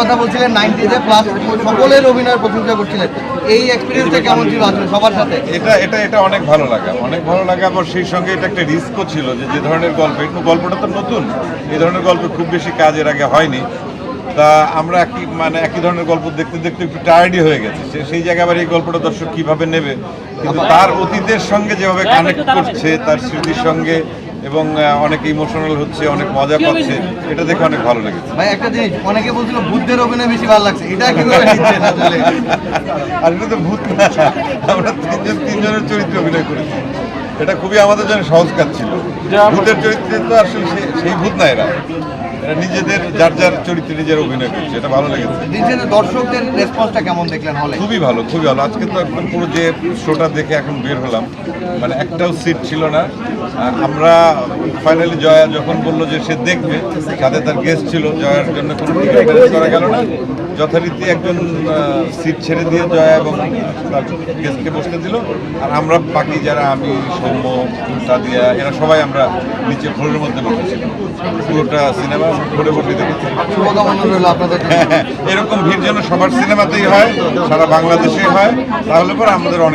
কথা বলছিলেন নাইনটিজে প্লাস সকলের অভিনয়ের প্রশংসা করছিলেন। এই এক্সপিরিয়েন্সটা কেমন ছিল আসলে সবার সাথে? এটা এটা এটা অনেক ভালো লাগা। অনেক ভালো লাগা আবার সেই সঙ্গে এটা একটা রিস্কও ছিল যে যে ধরনের গল্প একটু গল্পটা তো নতুন। এই ধরনের গল্প খুব বেশি কাজের আগে হয়নি। তা আমরা একই মানে একই ধরনের গল্প দেখতে দেখতে একটু টায়ার্ডই হয়ে গেছে। সে সেই জায়গায় আবার এই গল্পটা দর্শক কীভাবে নেবে? কিন্তু তার অতীতের সঙ্গে যেভাবে কানেক্ট করছে তার স্মৃতির সঙ্গে এবং অনেক ইমোশনাল হচ্ছে অনেক মজা পাচ্ছে। এটা দেখে অনেক ভালো লেগেছে। ভাই একটা জিনিস অনেকে বলছিল বুদ্ধের অভিনয় বেশি ভালো লাগছে। এটা কীভাবে নিচ্ছেন আসলে আর এটা তো ভূত না আমরা তিনজন তিনজনের চরিত্রে অভিনয় করেছি। এটা খুবই আমাদের জন্য সহজ কাজ ছিল। ভূতের চরিত্রে তো আসলে সেই ভূত না এরা এরা নিজেদের যার যার চরিত্রে নিজের অভিনয় করছে এটা ভালো লেগেছে। দর্শকদের রেসপন্সটা কেমন দেখলেন হলে খুবই ভালো খুবই ভালো। আজকে তো একদম পুরো যে শোটা দেখে এখন বের হলাম মানে একটাও সিট ছিল না। আমরা ফাইনালি জয়া যখন বলল যে সে দেখবে, সাথে তার গেস্ট ছিল, জয়ার জন্য কোনো টিকিট ম্যানেজ করা গেল না। যথারীতি একজন সিট ছেড়ে দিয়ে জয়া এবং তার গেস্টকে বসতে দিল। আর আমরা বাকি যারা আমি, সৌম্য, সাদিয়া, এরা সবাই আমরা নিচে ফ্লোরের মধ্যে বসেছিলাম পুরোটা সিনেমা ঘুরে বসে দেখেছি। এরকম ভিড় যেন সবার সিনেমাতেই হয়, সারা বাংলাদেশে হয়, তাহলে পর আমাদের অনেক